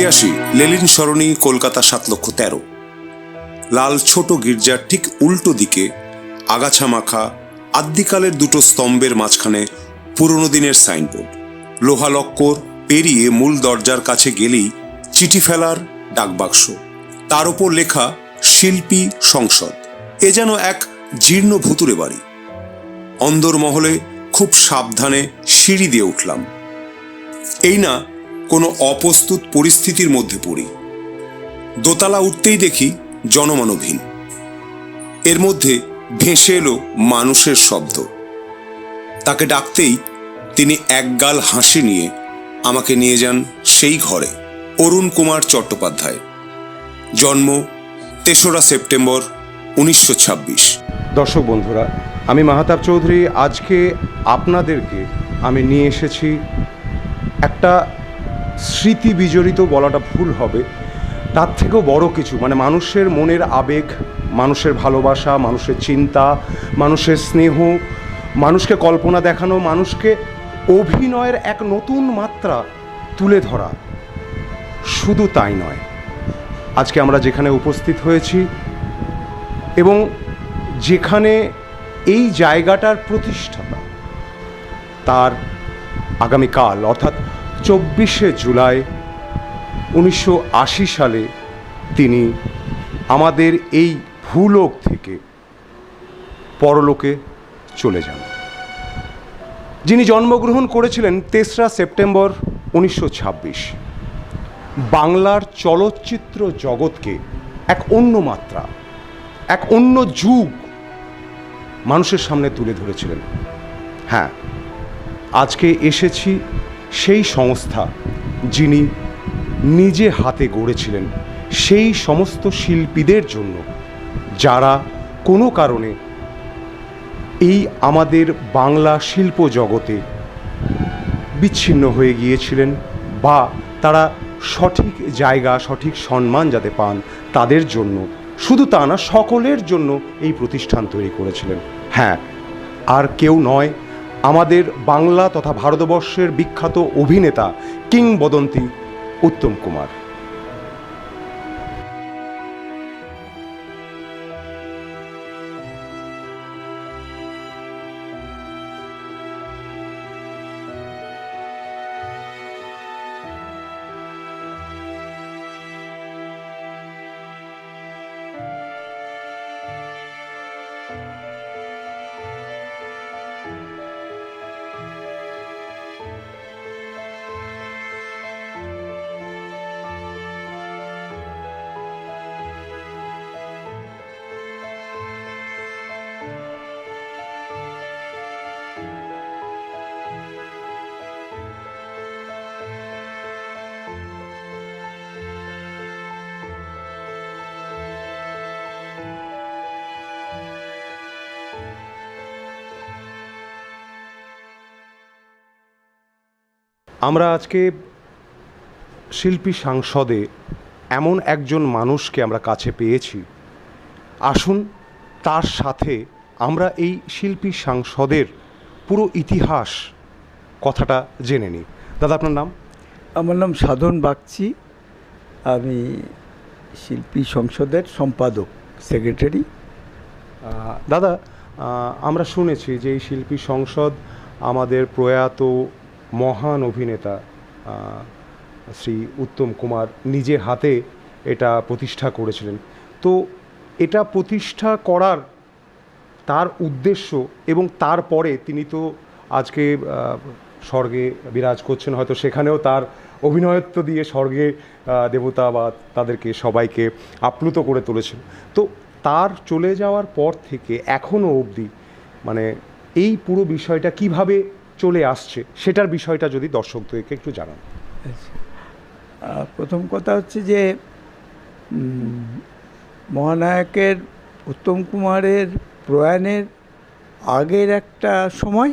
ছিয়াশি, লেলিন সরণি, কলকাতা সাত লক্ষ তেরো। লাল ছোট গির্জার ঠিক উল্টো দিকে আগাছা মাখা, আদ্যিকালের দুটো স্তম্ভের মাঝখানে পুরনো দিনের সাইনবোর্ড। লোহা লক্কর পেরিয়ে মূল দরজার কাছে গেলেই চিঠি ফেলার ডাকবাক্স। তার ওপর লেখা, শিল্পী সংসদ। এ যেন এক জীর্ণ ভুতুরে বাড়ি। অন্দরমহলে খুব সাবধানে সিঁড়ি দিয়ে উঠলাম। এই না কোনো অপ্রস্তুত পরিস্থিতির মধ্যে পড়ি। দোতলা উঠতেই দেখি জনমানবহীন এর মধ্যে ভেসে এলো মানুষের শব্দ। তাকে ডাকতেই তিনি একগাল হাসি নিয়ে আমাকে নিয়ে যান সেই ঘরে, অরুণ কুমার চট্টোপাধ্যায়। জন্ম তেসরা সেপ্টেম্বর উনিশশো ছাব্বিশ। দর্শক বন্ধুরা, আমি মাহাতাব চৌধুরী। আজকে আপনাদেরকে আমি নিয়ে এসেছি একটা স্মৃতি বিজড়িত বলাটা ভুল হবে। তার থেকেও বড় কিছু মানে মানুষের মনের আবেগ, মানুষের ভালোবাসা, মানুষের চিন্তা, মানুষের স্নেহ, মানুষকে কল্পনা দেখানো, মানুষকে অভিনয়ের এক নতুন মাত্রা তুলে ধরা। শুধু তাই নয়, আজকে আমরা যেখানে উপস্থিত হয়েছি এবং যেখানে এই জায়গাটার প্রতিষ্ঠাতা তার আগামীকাল, অর্থাৎ চব্বিশে জুলাই উনিশশো আশি সালে তিনি আমাদের এই ভূলোক থেকে পরলোকে চলে যান। যিনি জন্মগ্রহণ করেছিলেন তেসরা সেপ্টেম্বর উনিশশো ছাব্বিশ। বাংলার চলচ্চিত্র জগৎকে এক অন্য মাত্রা, এক অন্য যুগ মানুষের সামনে তুলে ধরেছিলেন। হ্যাঁ আজকে এসেছি সেই সংস্থা যিনি নিজে হাতে গড়েছিলেন সেই সমস্ত শিল্পীদের জন্য, যারা কোনো কারণে এই আমাদের বাংলা শিল্প জগতে বিচ্ছিন্ন হয়ে গিয়েছিলেন বা তারা সঠিক জায়গা, সঠিক সম্মান যাতে পান তাদের জন্য, শুধু তা না, সকলের জন্য এই প্রতিষ্ঠান তৈরি করেছিলেন। হ্যাঁ আর কেউ নয় আমাদের বাংলা তথা ভারতবর্ষের বিখ্যাত অভিনেতা কিংবদন্তি উত্তম কুমার। আমরা আজকে শিল্পী সাংসদে এমন একজন মানুষকে আমরা কাছে পেয়েছি। আসুন তার সাথে আমরা এই শিল্পী সাংসদের পুরো ইতিহাস কথাটা জেনে নিই। দাদা আপনার নাম? আমার নাম সাধন বাগচি। আমি শিল্পী সংসদের সম্পাদক সেক্রেটারি। দাদা আমরা শুনেছি যে এই শিল্পী সংসদ আমাদের প্রয়াত মহান অভিনেতা শ্রী উত্তম কুমার নিজে হাতে এটা প্রতিষ্ঠা করেছিলেন। তো এটা প্রতিষ্ঠা করার তার উদ্দেশ্য এবং তারপরে তিনি তো আজকে স্বর্গে বিরাজ করছেন, হয়তো সেখানেও তার অভিনয়ত্ব দিয়ে স্বর্গে দেবতা বা তাদেরকে সবাইকে আপ্লুত করে তুলেছেন। তো তার চলে যাওয়ার পর থেকে এখনও অবধি মানে এই পুরো বিষয়টা কীভাবে চলে আসছে, সেটার বিষয়টা যদি দর্শকদেরকে একটু জানান। প্রথম কথা হচ্ছে যে মহানায়কের, উত্তম কুমারের প্রয়াণের আগের একটা সময়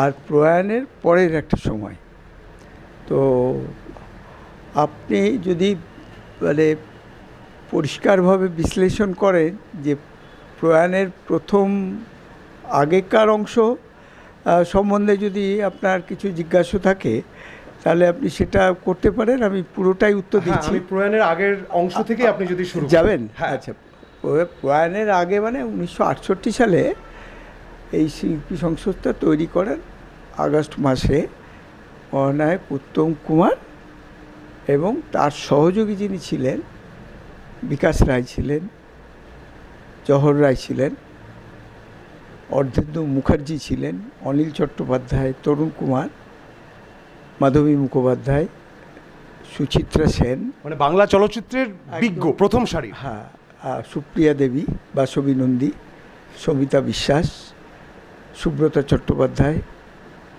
আর প্রয়াণের পরের একটা সময়। তো আপনি যদি মানে পরিষ্কারভাবে বিশ্লেষণ করেন যে প্রয়াণের প্রথম আগেকার অংশ সম্বন্ধে যদি আপনার কিছু জিজ্ঞাসা থাকে তাহলে আপনি সেটা করতে পারেন। আমি পুরোটাই উত্তর হ্যাঁ, দিচ্ছি। প্রয়াণের আগের অংশ থেকে আপনি যদি শুরু যাবেন? হ্যাঁ। আচ্ছা। প্রয়াণের আগে মানে উনিশশো আটষট্টি সালে এই শিল্পী সংস্থা তৈরি করেন আগস্ট মাসে মহানায়ক উত্তম কুমার এবং তার সহযোগী যিনি ছিলেন বিকাশ রায় ছিলেন জহর রায় ছিলেন। অর্ধেন্দু মুখার্জি ছিলেন অনিল চট্টোপাধ্যায় তরুণ কুমার মাধবী মুখোপাধ্যায় সুচিত্রা সেন। মানে বাংলা চলচ্চিত্রের বিজ্ঞ প্রথম সারি। হ্যাঁ সুপ্রিয়া দেবী বাসবী নন্দী সবিতা বিশ্বাস সুব্রতা চট্টোপাধ্যায়।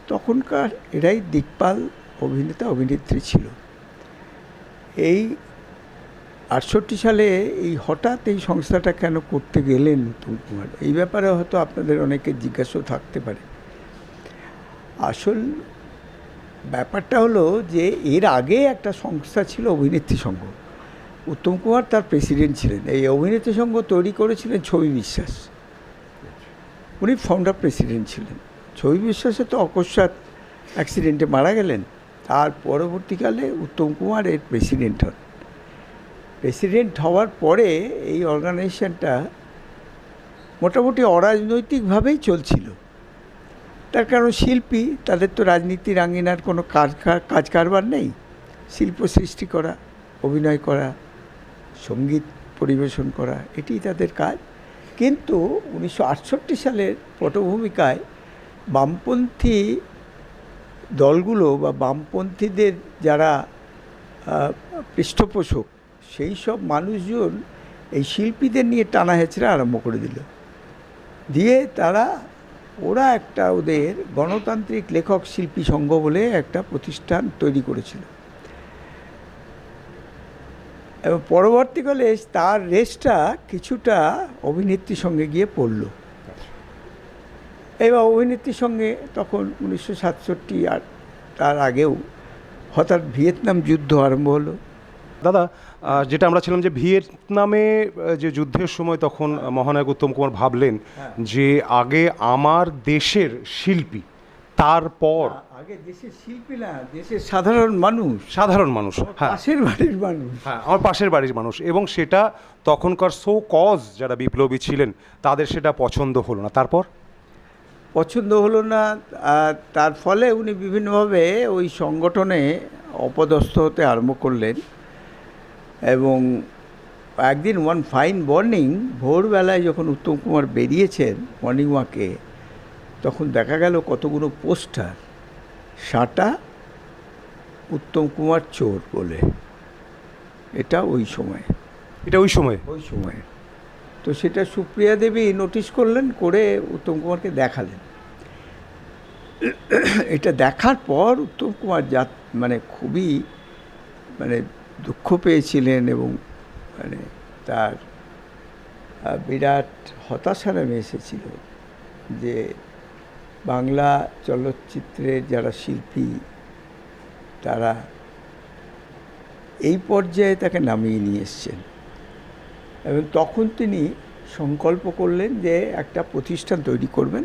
তখনকার এরাই দিকপাল অভিনেতা অভিনেত্রী ছিল। এই আটষট্টি সালে এই হঠাৎ এই সংস্থাটা কেন করতে গেলেন উত্তম কুমার? এই ব্যাপারে হয়তো আপনাদের অনেকের জিজ্ঞাসাও থাকতে পারে। আসল ব্যাপারটা হলো যে এর আগে একটা সংস্থা ছিল অভিনেত্রী সংঘ। উত্তম কুমার তার প্রেসিডেন্ট ছিলেন। এই অভিনেত্রী সংঘ তৈরি করেছিলেন ছবি বিশ্বাস। উনি ফাউন্ডার প্রেসিডেন্ট ছিলেন। ছবি বিশ্বাসে তো অকস্মাৎ অ্যাক্সিডেন্টে মারা গেলেন। তার পরবর্তীকালে উত্তম কুমার এর প্রেসিডেন্ট হন। প্রেসিডেন্ট হওয়ার পরে এই অর্গানাইজেশনটা মোটামুটি অরাজনৈতিকভাবেই চলছিল। তার কারণ শিল্পী, তাদের তো রাজনীতির আঙ্গিনার কোনো কাজ কাজ কারবার নেই। শিল্প সৃষ্টি করা, অভিনয় করা, সংগীত পরিবেশন করা এটি তাদের কাজ। কিন্তু উনিশশো আটষট্টি সালের পটভূমিকায় বামপন্থী দলগুলো বা বামপন্থীদের যারা পৃষ্ঠপোষক সেই সব মানুষজন এই শিল্পীদের নিয়ে টানা হেঁচড়া আরম্ভ করে দিল। দিয়ে তারা, ওরা একটা ওদের গণতান্ত্রিক লেখক শিল্পী সংঘ বলে একটা প্রতিষ্ঠান তৈরি করেছিল। এবং পরবর্তীকালে তার রেসটা কিছুটা অভিনেত্রীর সঙ্গে গিয়ে পড়ল। এবার অভিনেত্রীর সঙ্গে তখন উনিশশো সাতষট্টি আর তার আগেও হঠাৎ ভিয়েতনাম যুদ্ধ আরম্ভ হলো। দাদা যেটা আমরা ছিলাম যে ভিয়েতনামে যে যুদ্ধের সময় তখন মহানায়ক উত্তম কুমার ভাবলেন যে আগে আমার দেশের শিল্পী তারপর আগে দেশের শিল্পী না দেশের সাধারণ মানুষ। সাধারণ মানুষ হ্যাঁ। পাশের বাড়ির মানুষ। হ্যাঁ আমার পাশের বাড়ির মানুষ এবং সেটা তখনকার সো কজ যারা বিপ্লবী ছিলেন তাদের সেটা পছন্দ হলো না। তারপর? পছন্দ হলো না তার ফলে উনি বিভিন্নভাবে ওই সংগঠনে অপদস্থ হতে আরম্ভ করলেন। এবং একদিন ওয়ান ফাইন মর্নিং ভোরবেলায় যখন উত্তম কুমার বেরিয়েছেন মর্নিং ওয়াকে তখন দেখা গেল কতগুলো পোস্টার। সাটা উত্তম কুমার চোর বলে। এটা ওই সময়। এটা ওই সময়? ওই সময়। তো সেটা সুপ্রিয়া দেবী নোটিশ করলেন করে উত্তম কুমারকে দেখালেন। এটা দেখার পর উত্তম কুমার যা মানে খুবই মানে দুঃখ পেয়েছিলেন এবং মানে তার বিরাট হতাশা নেমে এসেছিল যে বাংলা চলচ্চিত্রের যারা শিল্পী, তারা এই পর্যায়ে তাকে নামিয়ে নিয়ে এসছেন। এবং তখন তিনি সংকল্প করলেন যে একটা প্রতিষ্ঠান তৈরি করবেন।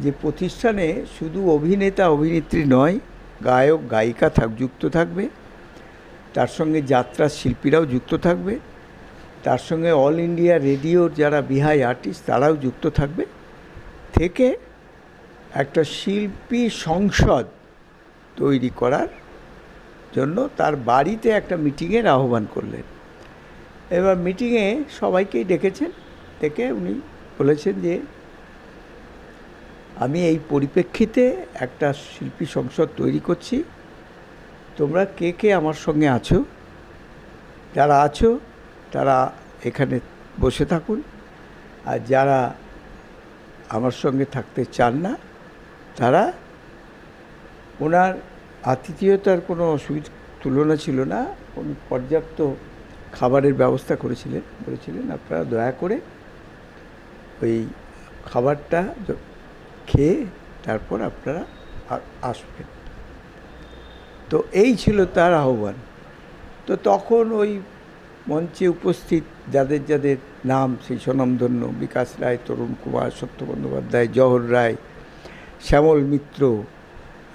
যে প্রতিষ্ঠানে শুধু অভিনেতা, অভিনেত্রী নয়, গায়ক, গায়িকা থাক, যুক্ত থাকবে। তার সঙ্গে যাত্রা শিল্পীরাও যুক্ত থাকবে। তার সঙ্গে অল ইন্ডিয়া রেডিওর যারা বিহাই আর্টিস্ট, তারাও যুক্ত থাকবে। থেকে একটা শিল্পী সংসদ তৈরি করার জন্য তার বাড়িতে একটা মিটিংয়ের আহ্বান করলেন। এবার মিটিংয়ে সবাইকেই ডেকেছেন। ডেকে উনি বলেছেন যে, আমি এই পরিপ্রেক্ষিতে একটা শিল্পী সংসদ তৈরি করছি। তোমরা কে কে আমার সঙ্গে আছো? যারা আছো, তারা এখানে বসে থাকুন। আর যারা আমার সঙ্গে থাকতে চান না, তারা ওনার আতিথেয়তার কোনো অসুবিধা, তুলনা ছিল না। উনি পর্যাপ্ত খাবারের ব্যবস্থা করেছিলেন, বলেছিলেন, আপনারা দয়া করে ওই খাবারটা খেয়ে তারপর আপনারা আসবেন। তো এই ছিল তার আহ্বান। তো তখন ওই মঞ্চে উপস্থিত যাদের যাদের নাম, সেই স্বনামধন্য বিকাশ রায়, তরুণ কুমার, সত্য বন্দ্যোপাধ্যায় জহর রায়, শ্যামল মিত্র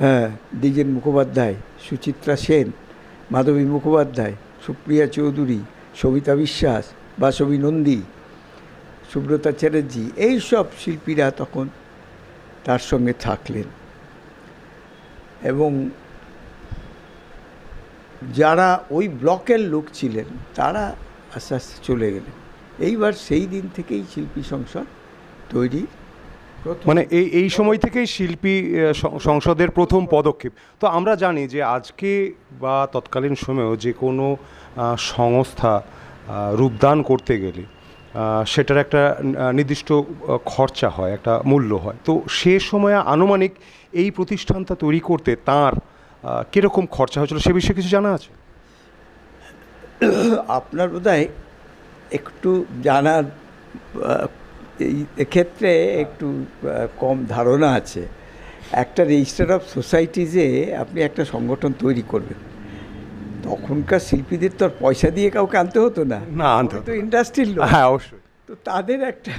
হ্যাঁ দ্বিজেন মুখোপাধ্যায়, সুচিত্রা সেন, মাধবী মুখোপাধ্যায়, সুপ্রিয়া চৌধুরী, সবিতা বিশ্বাস, বাসবী নন্দী, সুব্রতা চ্যাটার্জি, এই সব শিল্পীরা তখন তার সঙ্গে থাকলেন। এবং যারা ওই ব্লকের লোক ছিলেন, তারা আস্তে আস্তে চলে গেলেন। এইবার সেই দিন থেকেই শিল্পী সংসদ তৈরি। মানে এই এই সময় থেকেই শিল্পী সংসদের প্রথম পদক্ষেপ। তো আমরা জানি যে আজকে বা তৎকালীন সময়েও যে কোনো সংস্থা রূপদান করতে গেলে সেটার একটা নির্দিষ্ট খরচা হয়, একটা মূল্য হয়। তো সে সময়ে আনুমানিক এই প্রতিষ্ঠানটা তৈরি করতে তার কীরকম খরচা হয়েছিল সে বিষয়ে কিছু জানা আছে? আপনার বোধহয় একটু জানার এই এক্ষেত্রে একটু কম ধারণা আছে। একটা রেজিস্টার অফ সোসাইটিজে আপনি একটা সংগঠন তৈরি করবেন। তখনকার শিল্পীদের তো আর পয়সা দিয়ে কাউকে আনতে হতো না। না, আনতে হতো ইন্ডাস্ট্রির হ্যাঁ অবশ্যই। তো তাদের একটা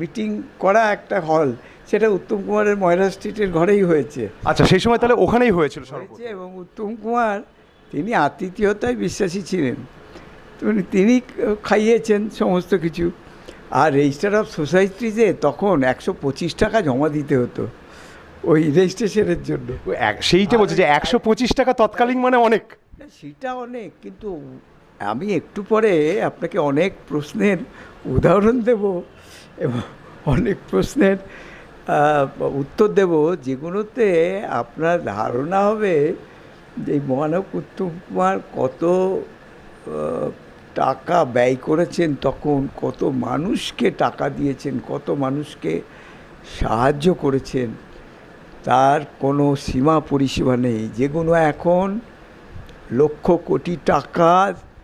মিটিং করা একটা হল সেটা উত্তম কুমারের ময়রা স্ট্রিটের ঘরেই হয়েছে। আচ্ছা সেই সময় তাহলে ওখানেই হয়েছিল এবং উত্তম কুমার তিনি আতিথেয়তায় বিশ্বাসী ছিলেন। তিনি খাইয়েছেন সমস্ত কিছু। আর রেজিস্টার অফ সোসাইটিতে তখন একশো পঁচিশ টাকা জমা দিতে হতো ওই রেজিস্ট্রেশনের জন্য। সেইটা বলছে যে একশো পঁচিশ টাকা তৎকালীন মানে অনেক। সেটা অনেক কিন্তু আমি একটু পরে আপনাকে অনেক প্রশ্নের উদাহরণ দেব এবং অনেক প্রশ্নের উত্তর দেব যেগুলোতে আপনার ধারণা হবে যে মহানব উত্তম কুমার কত টাকা ব্যয় করেছেন তখন, কত মানুষকে টাকা দিয়েছেন, কত মানুষকে সাহায্য করেছেন, তার কোনো সীমা পরিসীমা নেই। যেগুলো এখন লক্ষ কোটি টাকা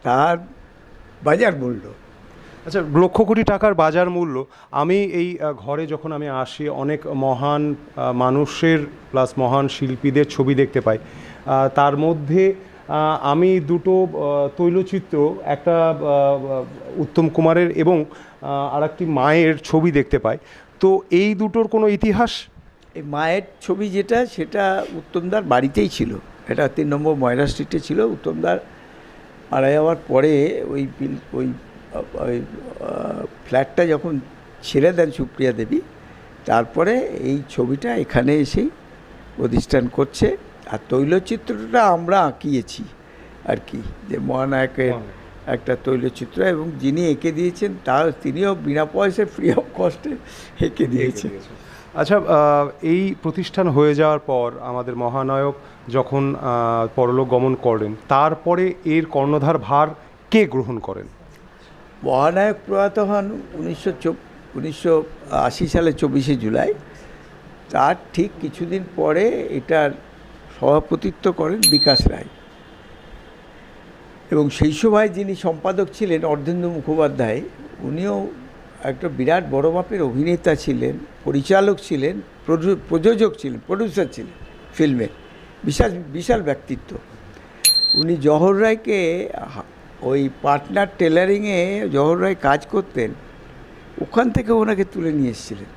তার বাজার মূল্য। আচ্ছা লক্ষ কোটি টাকার বাজার মূল্য। আমি এই ঘরে যখন আমি আসি অনেক মহান মানুষের প্লাস মহান শিল্পীদের ছবি দেখতে পাই। তার মধ্যে আমি দুটো তৈলচিত্র একটা উত্তম কুমারের এবং আর একটি মায়ের ছবি দেখতে পাই। তো এই দুটোর কোনো ইতিহাস? এই মায়ের ছবি যেটা সেটা উত্তমদার বাড়িতেই ছিল। এটা তিন নম্বর ময়রা স্ট্রিটে ছিল উত্তমদার মারা যাওয়ার পরে ওই বিল ওই ওই ফ্ল্যাটটা যখন ছেড়ে দেন সুপ্রিয়া দেবী তারপরে এই ছবিটা এখানে এসেই প্রতিষ্ঠান করছে। আর তৈলচিত্রটা আমরা আঁকিয়েছি আর কি যে মহানায়কের একটা তৈলচিত্র এবং যিনি এঁকে দিয়েছেন তা তিনিও বিনা পয়সায় ফ্রি অফ কস্টে এঁকে দিয়েছেন। আচ্ছা এই প্রতিষ্ঠান হয়ে যাওয়ার পর আমাদের মহানায়ক যখন পরলোক গমন করেন, তারপরে এর কর্ণধার ভার কে গ্রহণ করেন? মহানায়ক প্রয়াত হন উনিশশো উনিশশো আশি সালে চব্বিশে জুলাই। তার ঠিক কিছুদিন পরে এটার সভাপতিত্ব করেন বিকাশ রায়। এবং সেই সময় যিনি সম্পাদক ছিলেন অর্ধেন্দু মুখোপাধ্যায়, উনিও একটা বিরাট বড় মাপের অভিনেতা ছিলেন, পরিচালক ছিলেন প্রযোজক ছিলেন প্রডিউসার ছিলেন ফিল্মের বিশাল বিশাল ব্যক্তিত্ব। উনি জহর রায়কে ওই পার্টনার টেলারিংয়ে জহর রায় কাজ করতেন ওখান থেকে ওনাকে তুলে নিয়ে এসেছিলেন।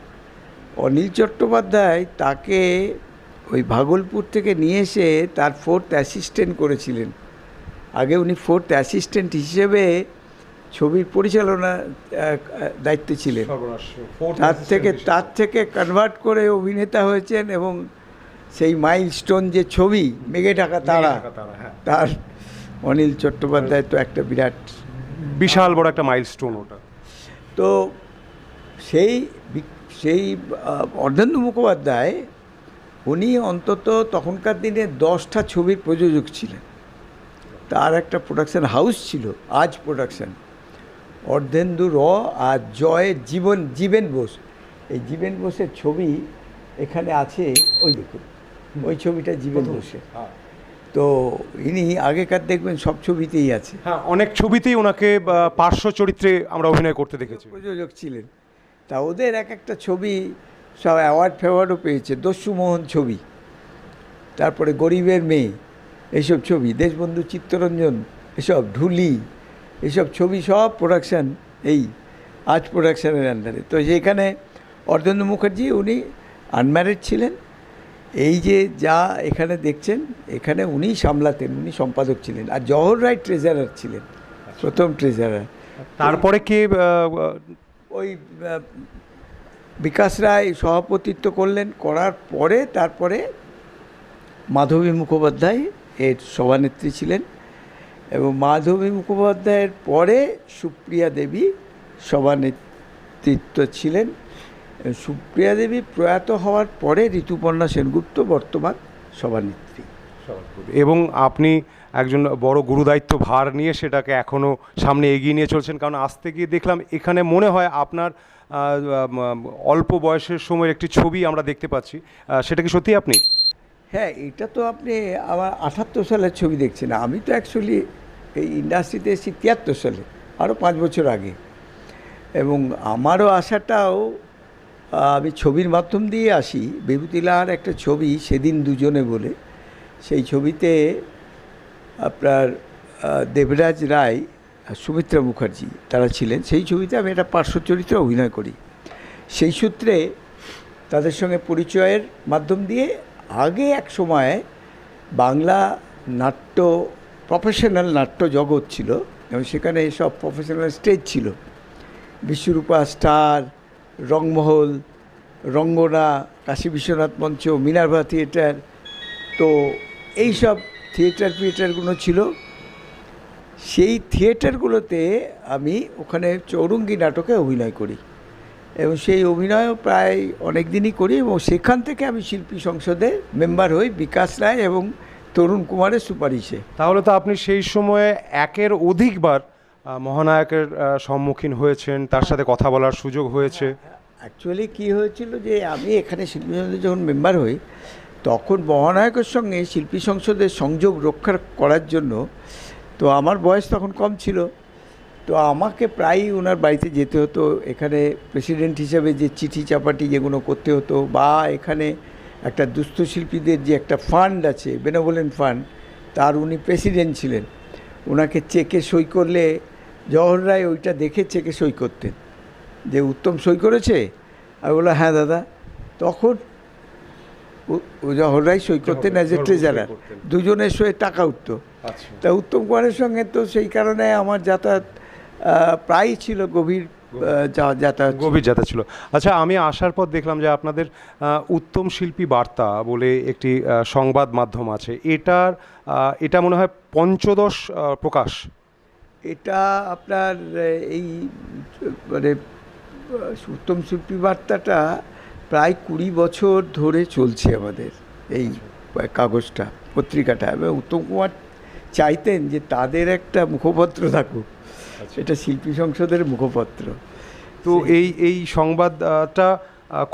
অনিল চট্টোপাধ্যায় তাকে ওই ভাগলপুর থেকে নিয়ে এসে তার ফোর্থ অ্যাসিস্ট্যান্ট করেছিলেন। আগে উনি ফোর্থ অ্যাসিস্ট্যান্ট হিসেবে ছবির পরিচালনা দায়িত্বে ছিলেন। তার থেকে তার থেকে কনভার্ট করে অভিনেতা হয়েছেন এবং সেই মাইলস্টোন যে ছবি মেঘে ঢাকা তারা তার অনিল চট্টোপাধ্যায় তো একটা বিরাট বিশাল বড় একটা মাইলস্টোন ওটা। তো সেই সেই অর্ধেন্দু মুখোপাধ্যায় উনি অন্তত তখনকার দিনে দশটা ছবির প্রযোজক ছিলেন। তার একটা প্রোডাকশন হাউস ছিল আজ প্রোডাকশন অর্ধেন্দু র আর জয়ের জীবন জীবেন বোস। এই জীবেন বোসের ছবি এখানে আছে ওই দেখুন। ওই ছবিটা জীবেন বোসের তো ইনি আগেকার দেখবেন সব ছবিতেই আছে। হ্যাঁ অনেক ছবিতেই ওনাকে পার্শ্ব চরিত্রে আমরা অভিনয় করতে দেখেছি। প্রযোজক ছিলেন। তা ওদের এক একটা ছবি সব অ্যাওয়ার্ড ফেওয়ার্ডও পেয়েছে দস্যু মোহন ছবি তারপরে গরিবের মেয়ে এইসব ছবি দেশবন্ধু চিত্তরঞ্জন এসব ঢুলি এসব ছবি সব প্রোডাকশান এই আজ প্রোডাকশানের আন্ডারে তো সেইখানে অর্ধেন্দু মুখার্জি উনি আনম্যারিড ছিলেন এই যে যা এখানে দেখছেন এখানে উনি সামলাতেন উনি সম্পাদক ছিলেন। আর জওহর রায় ট্রেজারার ছিলেন প্রথম ট্রেজারার তারপরে কি ওই বিকাশ রায় সভাপতিত্ব করলেন করার পরে তারপরে মাধবী মুখোপাধ্যায় এর সভানেত্রী ছিলেন এবং মাধবী মুখোপাধ্যায়ের পরে সুপ্রিয়া দেবী সভানেতৃত্ব ছিলেন। সুপ্রিয়া দেবী প্রয়াত হওয়ার পরে ঋতুপর্ণা সেনগুপ্ত বর্তমান সভানেত্রী। এবং আপনি একজন বড় গুরুদায়িত্ব ভার নিয়ে সেটাকে এখনও সামনে এগিয়ে নিয়ে চলছেন কারণ আসতে গিয়ে দেখলাম এখানে মনে হয় আপনার অল্প বয়সের সময় একটি ছবি আমরা দেখতে পাচ্ছি। সেটা কি সত্যি আপনি? হ্যাঁ এটা তো আপনি আমার আঠাত্তর সালের ছবি দেখছেন। আমি তো অ্যাকচুয়ালি এই ইন্ডাস্ট্রিতে এসেছি তিয়াত্তর সালে আরও পাঁচ বছর আগে। এবং আমারও আসাটাও আহ, আমি ছবির মাধ্যম দিয়ে আসি। বিভূতিলার একটা ছবি, সেদিন দুজনে বলে। সেই ছবিতে আপনার দেবরাজ রায় আর সুমিত্রা মুখার্জি তারা ছিলেন। সেই ছবিতে আমি একটা পার্শ্ব চরিত্রে অভিনয় করি। সেই সূত্রে তাদের সঙ্গে পরিচয়ের মাধ্যম দিয়ে আগে এক সময় বাংলা নাট্য প্রফেশনাল নাট্য জগৎ ছিল এবং সেখানে সব প্রফেশনাল স্টেজ ছিল। Bishwarupa star Rangmahal, Rangana, Kashi Biswanath Mancha, Minerva theatre, তো এই সব থিয়েটার ফিয়েটারগুলো ছিল। সেই থিয়েটারগুলোতে আমি ওখানে চৌরঙ্গি নাটকে অভিনয় করি এবং সেই অভিনয়ও প্রায় অনেক দিনই করি এবং সেখান থেকে আমি শিল্পী সংসদে মেম্বার হই বিকাশ রায় এবং তরুণ কুমারের সুপারিশে। তাহলে তো আপনি সেই সময়ে একের অধিকবার মহানায়কের সম্মুখীন হয়েছেন, তার সাথে কথা বলার সুযোগ হয়েছে। অ্যাকচুয়ালি কী হয়েছিল যে আমি এখানে শিল্পী সংসদে যখন মেম্বার হই, তখন মহানায়কের সঙ্গে শিল্পী সংসদের সংযোগ রক্ষা করার জন্য তো আমার বয়স তখন কম ছিল। তো আমাকে প্রায়ই ওনার বাড়িতে যেতে হতো, এখানে প্রেসিডেন্ট হিসেবে যে চিঠি চাপাটি যেগুলো করতে হতো, বা এখানে একটা দুস্থ শিল্পীদের যে একটা ফান্ড আছে, বেনভোলেন্ট ফান্ড, তার উনি প্রেসিডেন্ট ছিলেন। ওনাকে চেকে সই করলে জওহর রায় ওইটা দেখে চেকে সই করতেন যে উত্তম সই করেছে? আমি বললাম হ্যাঁ দাদা। তখন ও- জওহর রায় সই করতেন অ্যাজ এ ট্রেজারার দুজনের সই টাকা উঠতো। আচ্ছা। তা উত্তম কুমারের সঙ্গে তো সেই কারণে আমার যাতায়াত প্রায়ই ছিল গভীর যাতায়াত গভীর যাতা ছিল। আচ্ছা আমি আসার পর দেখলাম যে আপনাদের উত্তম শিল্পী বার্তা বলে একটি সংবাদ মাধ্যম আছে। এটার এটা মনে হয় পঞ্চদশ প্রকাশ। এটা আপনার এই মানে উত্তম শিল্পী বার্তাটা প্রায় কুড়ি বছর ধরে চলছে আমাদের এই কাগজটা পত্রিকাটা। এবং উত্তম কুমার চাইতেন যে তাদের একটা মুখপত্র থাকুক। এটা শিল্পী সংসদের মুখপত্র। তো এই এই সংবাদটা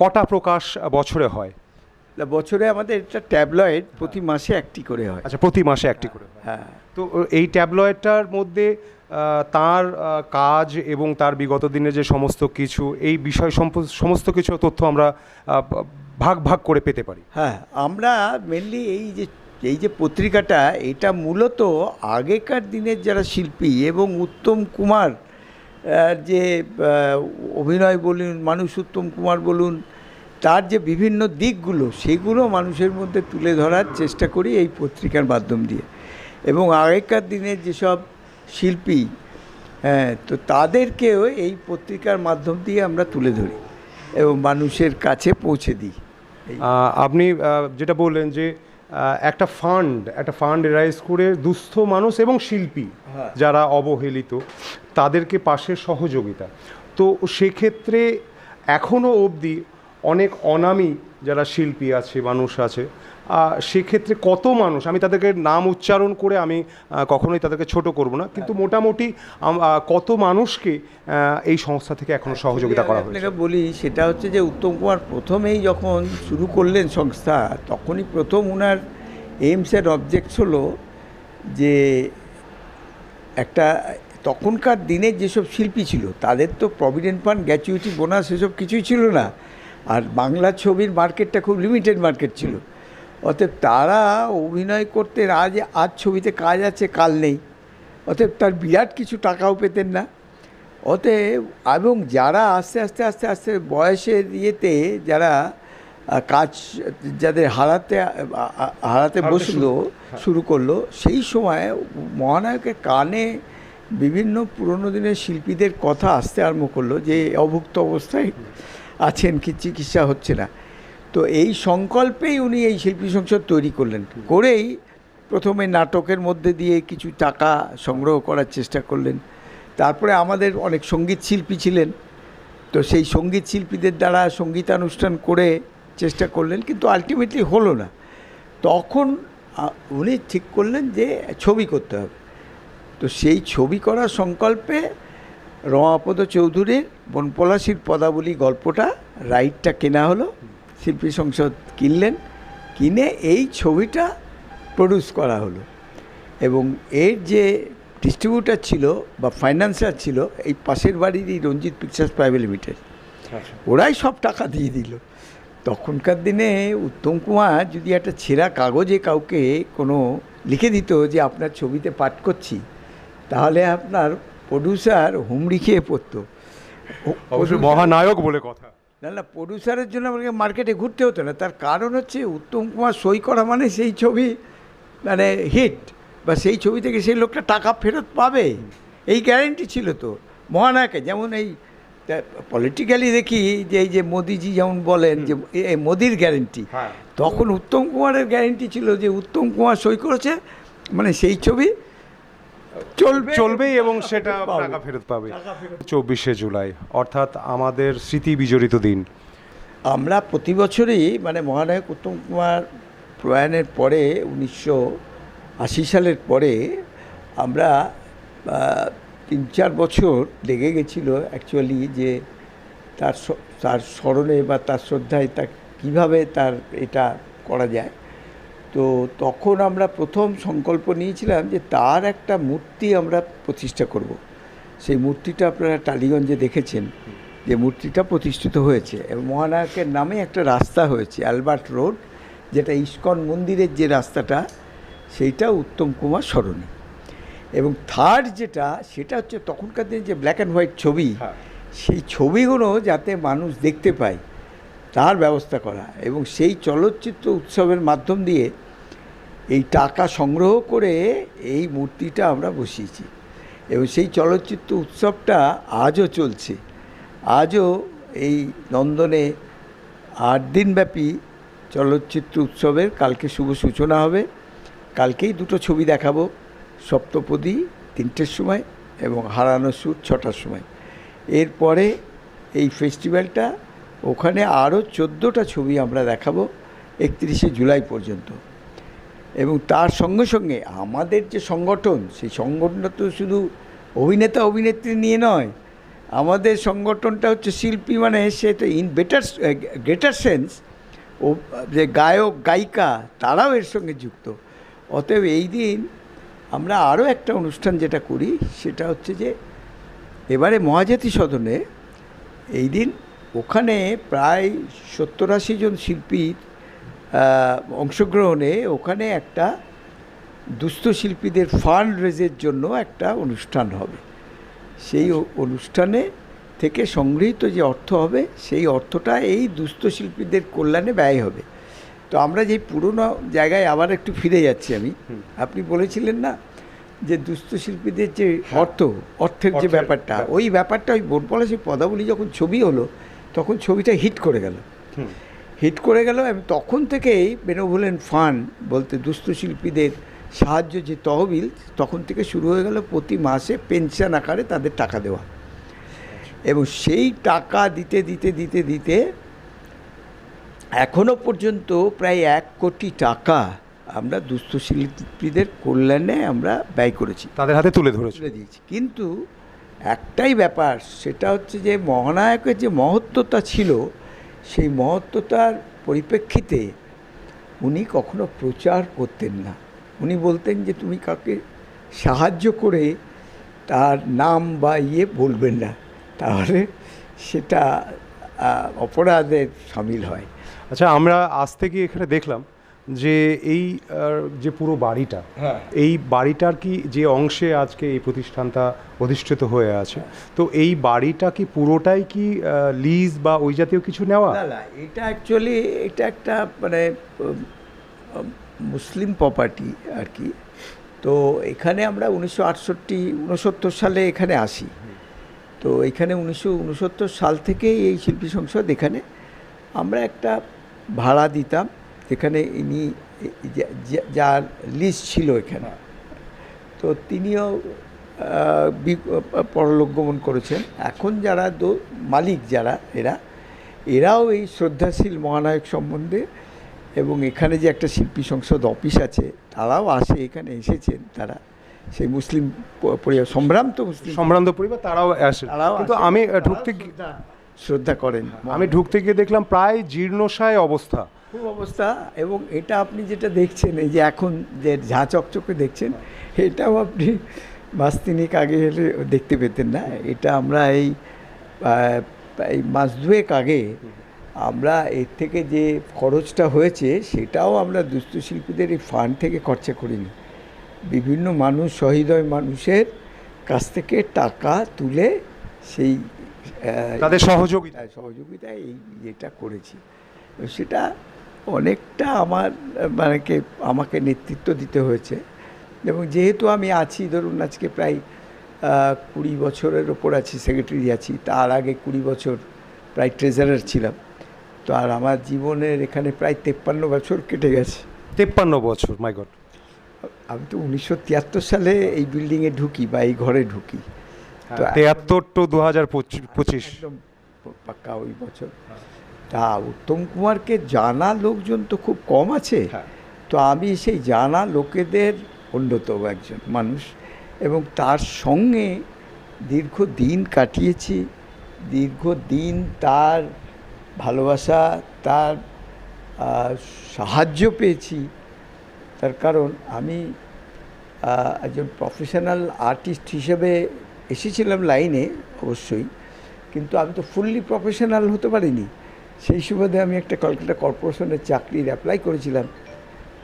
কটা প্রকাশ বছরে হয়? বছরে আমাদের এটা ট্যাবলয়েড প্রতি মাসে একটি করে হয়। আচ্ছা প্রতি মাসে একটি করে হয়। হ্যাঁ। তো এই ট্যাবলয়েডটার মধ্যে তার কাজ এবং তার বিগত দিনের যে সমস্ত কিছু এই বিষয় সম্প- সমস্ত কিছু তথ্য আমরা ভাগ ভাগ করে পেতে পারি। হ্যাঁ আমরা মেনলি এই যে এই যে পত্রিকাটা এটা মূলত আগেকার দিনের যারা শিল্পী এবং উত্তম কুমার যে অভিনয় বলুন মানুষ উত্তম কুমার বলুন তার যে বিভিন্ন দিকগুলো সেগুলো মানুষের মধ্যে তুলে ধরার চেষ্টা করি এই পত্রিকার মাধ্যম দিয়ে। এবং আগেকার দিনের যেসব শিল্পী হ্যাঁ তো তাদেরকেও এই পত্রিকার মাধ্যম দিয়ে আমরা তুলে ধরি এবং মানুষের কাছে পৌঁছে দিই। আপনি যেটা বললেন যে একটা ফান্ড একটা ফান্ড রাইজ করে দুস্থ মানুষ এবং শিল্পী হ্যাঁ। যারা অবহেলিত তাদেরকে পাশে সহযোগিতা। তো সেক্ষেত্রে এখনও অবধি অনেক অনামী যারা শিল্পী আছে মানুষ আছে সেক্ষেত্রে কত মানুষ আমি তাদেরকে নাম উচ্চারণ করে আমি কখনোই তাদেরকে ছোট করব না কিন্তু মোটামুটি কত মানুষকে এই সংস্থা থেকে এখনও সহযোগিতা করা হয়েছে? আপনাকে বলি সেটা হচ্ছে যে উত্তম কুমার প্রথমেই যখন শুরু করলেন সংস্থা তখনই প্রথম ওনার এইমসের অবজেক্টস হলো যে একটা তখনকার দিনে যেসব শিল্পী ছিল তাদের তো প্রভিডেন্ট ফান্ড গ্র্যাচুইটি বোনাস এসব কিছুই ছিল না। আর বাংলা ছবির মার্কেটটা খুব লিমিটেড মার্কেট ছিল। অতএব তারা অভিনয় করতে আজ আজ ছবিতে কাজ আছে কাল নেই। অতএব তার বিরাট কিছু টাকাও পেতেন না। অতএব এবং যারা আস্তে আস্তে আস্তে আস্তে বয়সের ইয়েতে যারা কাজ যাদের হারাতে হারাতে বসল শুরু করল সেই সময় মহানায়কের কানে বিভিন্ন পুরনো দিনের শিল্পীদের কথা আসতে আরম্ভ করল যে অভুক্ত অবস্থায় আছেন কি চিকিৎসা হচ্ছে না। তো এই সংকল্পেই উনি এই শিল্পী সংসদ তৈরি করলেন। করেই প্রথমে নাটকের মধ্যে দিয়ে কিছু টাকা সংগ্রহ করার চেষ্টা করলেন। তারপরে আমাদের অনেক সংগীত শিল্পী ছিলেন। তো সেই সংগীত শিল্পীদের দ্বারা সঙ্গীতানুষ্ঠান করে চেষ্টা করলেন, কিন্তু আলটিমেটলি হলো না। তখন উনি ঠিক করলেন যে ছবি করতে হবে। তো সেই ছবি করার সংকল্পে রমাপদ চৌধুরীর বনপলাশির পদাবলী গল্পটা রাইটটা কেনা হলো শিল্পী সংসদ কিনলেন কিনে এই ছবিটা প্রডিউস করা হলো। এবং এর যে ডিস্ট্রিবিউটার ছিল বা ফাইন্যান্সার ছিল এই পাশের বাড়িরই রঞ্জিত পিকচার্স প্রাইভেট লিমিটেড ওরাই সব টাকা দিয়ে দিল। তখনকার দিনে উত্তম কুমার যদি একটা ছেঁড়া কাগজে কাউকে কোনো লিখে দিত যে আপনার ছবিতে পাঠ করছি তাহলে আপনার প্রডিউসার হুমড়ি খেয়ে পড়তো। মহানায়ক বলে কথা। না না প্রডিউসারের জন্য আমাকে মার্কেটে ঘুরতে হতো না। তার কারণ হচ্ছে উত্তম কুমার সই করা মানে সেই ছবি মানে হিট বা সেই ছবি থেকে সেই লোকটা টাকা ফেরত পাবে। এই গ্যারেন্টি ছিল তো। মহানায়কে যেমন এই পলিটিক্যালি দেখি যে এই যে মোদিজি যেমন বলেন যে মোদির গ্যারেন্টি। তখন উত্তম কুমারের গ্যারেন্টি ছিল যে উত্তম কুমার সই করেছে মানে সেই ছবি চলবে চলবেই এবং সেটা। টাকা ফেরত পাবে। চব্বিশে জুলাই অর্থাৎ আমাদের স্মৃতি বিজড়িত দিন। আমরা প্রতি বছরই মানে মহানায়ক উত্তম কুমার প্রয়াণের পরে উনিশশো আশি সালের পরে আমরা তিন চার বছর লেগে গেছিল অ্যাকচুয়ালি যে তার তার স্মরণে বা তার শ্রদ্ধায় তা কীভাবে তার এটা করা যায়। তো তখন আমরা প্রথম সংকল্প নিয়েছিলাম যে তার একটা মূর্তি আমরা প্রতিষ্ঠা করব। সেই মূর্তিটা আপনারা টালিগঞ্জে দেখেছেন যে মূর্তিটা প্রতিষ্ঠিত হয়েছে এবং মহানায়কের নামে একটা রাস্তা হয়েছে অ্যালবার্ট রোড যেটা ইস্কন মন্দিরের যে রাস্তাটা সেইটা উত্তম কুমার স্মরণী এবং থার্ড যেটা সেটা হচ্ছে তখনকার দিনে যে ব্ল্যাক অ্যান্ড হোয়াইট ছবি হ্যাঁ। সেই ছবিগুলো যাতে মানুষ দেখতে পায় তার ব্যবস্থা করা এবং সেই চলচ্চিত্র উৎসবের মাধ্যম দিয়ে এই টাকা সংগ্রহ করে এই মূর্তিটা আমরা বসিয়েছি। এবং সেই চলচ্চিত্র উৎসবটা আজও চলছে। আজও এই নন্দনে আট দিনব্যাপী চলচ্চিত্র উৎসবের কালকে শুভ সূচনা হবে। কালকেই দুটো ছবি দেখাবো, সপ্তপদী তিনটের সময় এবং হারানো সুর ছটার সময়। এরপরে এই ফেস্টিভ্যালটা ওখানে আরও চোদ্দোটা ছবি আমরা দেখাবো একত্রিশে জুলাই পর্যন্ত। এবং তার সঙ্গে সঙ্গে আমাদের যে সংগঠন, সেই সংগঠনটা তো শুধু অভিনেতা, অভিনেত্রী নিয়ে নয়, আমাদের সংগঠনটা হচ্ছে শিল্পী মানে সেটা ইন বেটার গ্রেটার সেন্স ও, যে গায়ক, গায়িকা, তারাও এর সঙ্গে যুক্ত। অতএব এই দিন আমরা আরও একটা অনুষ্ঠান যেটা করি, সেটা হচ্ছে যে এবারে মহাজাতি সদনে এই দিন ওখানে প্রায় সত্তর আশি জন শিল্পীর অংশগ্রহণে ওখানে একটা দুস্থ শিল্পীদের ফান্ড রেজের জন্য একটা অনুষ্ঠান হবে। সেই অনুষ্ঠানে থেকে সংগৃহীত যে অর্থ হবে সেই অর্থটা এই দুস্থ শিল্পীদের কল্যাণে ব্যয় হবে। তো আমরা যে পুরনো জায়গায় আবার একটু ফিরে যাচ্ছি আমি। আপনি বলেছিলেন না যে দুস্থ শিল্পীদের যে অর্থ অর্থের যে ব্যাপারটা ওই ব্যাপারটা ওই বনপলাশি পদাবলী যখন ছবি হলো তখন ছবিটা হিট করে গেল। হিট করে গেল এবং তখন থেকেই বেনভুলেন ফান্ড বলতে দুস্থ শিল্পীদের সাহায্য যে তহবিল তখন থেকে শুরু হয়ে গেল প্রতি মাসে পেনশন আকারে তাদের টাকা দেওয়া। এবং সেই টাকা দিতে দিতে দিতে দিতে এখনও পর্যন্ত প্রায় এক কোটি টাকা আমরা দুস্থ শিল্পীদের কল্যাণে আমরা ব্যয় করেছি। তাদের হাতে তুলে ধরে তুলে দিয়েছি। কিন্তু একটাই ব্যাপার, সেটা হচ্ছে যে মহানায়কের যে মহত্বতা ছিল, সেই মহত্বতার পরিপ্রেক্ষিতে উনি কখনো প্রচার করতেন না। উনি বলতেন যে, তুমি কাকে সাহায্য করে তার নাম বা ইয়ে বলবেন না, তাহলে সেটা অপরাধের সামিল হয়। আচ্ছা আমরা আজ থেকে এখানে দেখলাম যে এই যে পুরো বাড়িটা হ্যাঁ। এই বাড়িটার কি যে অংশে আজকে এই প্রতিষ্ঠানটা অধিষ্ঠিত হয়ে আছে? তো এই বাড়িটা কি পুরোটাই কি লিজ বা ওই জাতীয় কিছু নেওয়া? না না এটা অ্যাকচুয়ালি এটা একটা মানে মুসলিম প্রপার্টি আর কি। তো এখানে আমরা উনিশশো আটষট্টি উনসত্তর সালে এখানে আসি। তো এখানে উনিশশো উনসত্তর সাল থেকেই এই শিল্পী সংসদ এখানে। আমরা একটা ভাড়া দিতাম। এখানে ইনি যার লিস্ট ছিল এখানে। তো তিনিও পরলোক গমন করেছেন। এখন যারা দো- মালিক যারা এরা এরাও এই শ্রদ্ধাশীল মহানায়ক সম্বন্ধে এবং এখানে যে একটা শিল্পী সংসদ অফিস আছে তারাও আসে এখানে এসেছেন তারা। সেই মুসলিম পরিবার সম্ভ্রান্ত মুসলিম সম্ভ্রান্ত পরিবার তারাও আসে। তারাও কিন্তু আমি ঢুকতে শ্রদ্ধা- করেন আমি ঢুকতে গিয়ে দেখলাম প্রায় জীর্ণসায় অবস্থা। খুব অবস্থা এবং এটা আপনি যেটা দেখছেন এই যে এখন যে ঝা চকচকে দেখছেন এটাও আপনি মাস তিনেক আগে হলে দেখতে পেতেন না। এটা আমরা এই এই মাস দুয়েক আগে আমরা এর থেকে যে খরচটা হয়েছে সেটাও আমরা দুস্থ শিল্পীদের এই ফান্ড থেকে খরচা করিনি। বিভিন্ন মানুষ সহৃদয় মানুষের কাছ থেকে টাকা তুলে সেই তাদের সহযোগিতা তার সহযোগিতায় এই যেটা করেছি। সেটা অনেকটা আমার মানে কে আমাকে নেতৃত্ব দিতে হয়েছে। এবং যেহেতু আমি আছি ধরুন আজকে প্রায় কুড়ি বছরের ওপর আছি সেক্রেটারি আছি তার আগে কুড়ি বছর প্রায় ট্রেজারার ছিলাম। তো আর আমার জীবনের এখানে প্রায় তেপ্পান্ন বছর কেটে গেছে। তেপ্পান্ন বছর মাই গড আমি তো উনিশশো তিয়াত্তর সালে এই বিল্ডিংয়ে ঢুকি বা এই ঘরে ঢুকি। তো তেয়াত্তর টু দু হাজার পঁচিশ। একদম পাক্কা ওই বছর। তা উত্তম কুমারকে জানা লোকজন তো খুব কম আছে। হ্যাঁ। তো আমি সেই জানা লোকেদের অন্যতম একজন মানুষ এবং তার সঙ্গে দীর্ঘ দিন কাটিয়েছি। দীর্ঘ দিন তার ভালোবাসা তার সাহায্য পেয়েছি। তার কারণ আমি একজন প্রফেশনাল আর্টিস্ট হিসেবে এসেছিলাম লাইনে অবশ্যই। কিন্তু আমি তো ফুললি প্রফেশনাল হতে পারিনি। সেই সুবাদে আমি একটা কলকাতা কর্পোরেশনের চাকরির অ্যাপ্লাই করেছিলাম।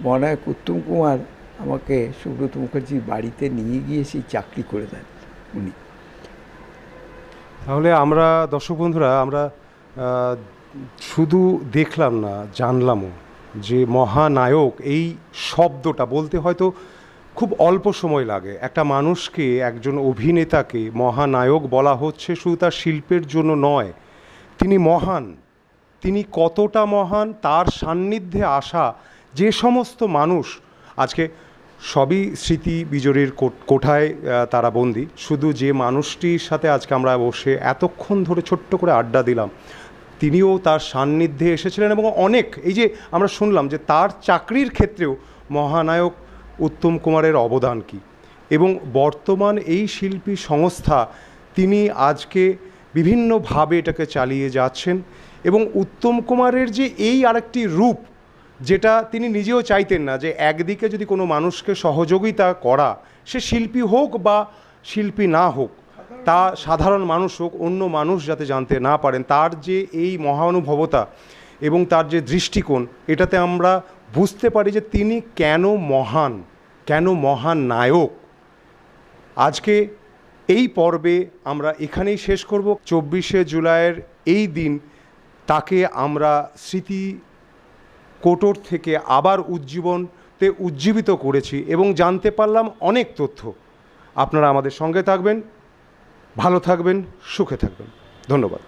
মহানায়ক উত্তম কুমার আমাকে সুব্রত মুখার্জির বাড়িতে নিয়ে গিয়ে সেই চাকরি করে দেন উনি। তাহলে আমরা দর্শক বন্ধুরা, আমরা শুধু দেখলাম না, জানলামও যে মহানায়ক এই শব্দটা বলতে হয়তো খুব অল্প সময় লাগে। একটা মানুষকে, একজন অভিনেতাকে মহানায়ক বলা হচ্ছে শুধু তার শিল্পের জন্য নয়, তিনি মহান। তিনি কতটা মহান, তার সান্নিধ্যে আসা যে সমস্ত মানুষ, আজকে সবই স্মৃতি বিজড়ির কোঠায় তারা বন্দি। শুধু যে মানুষটির সাথে আজকে আমরা বসে এতক্ষণ ধরে ছোট্ট করে আড্ডা দিলাম, তিনিও তার সান্নিধ্যে এসেছিলেন এবং অনেক, এই যে আমরা শুনলাম যে তার চাকরির ক্ষেত্রেও মহানায়ক উত্তম কুমারের অবদান কী? এবং বর্তমান এই শিল্পী সংস্থা, তিনি আজকে বিভিন্নভাবে এটাকে চালিয়ে যাচ্ছেন এবং উত্তম কুমারের যে এই আরেকটি রূপ, যেটা তিনি নিজেও চাইতেন না, যে একদিকে যদি কোনো মানুষকে সহযোগিতা করা, সে শিল্পী হোক বা শিল্পী না হোক, তা সাধারণ মানুষ হোক, অন্য মানুষ যাতে জানতে না পারেন, তার যে এই মহানুভবতা এবং তার যে দৃষ্টিকোণ, এটাতে আমরা বুঝতে পারি যে তিনি কেন মহান কেন মহান নায়ক। আজকে এই পর্বে আমরা এখানেই শেষ করব। চব্বিশে জুলাইয়ের এই দিন তাকে আমরা স্মৃতি কোটর থেকে আবার উজ্জীবনতে উজ্জীবিত করেছি এবং জানতে পারলাম অনেক তথ্য। আপনারা আমাদের সঙ্গে থাকবেন, ভালো থাকবেন, সুখে থাকবেন। ধন্যবাদ।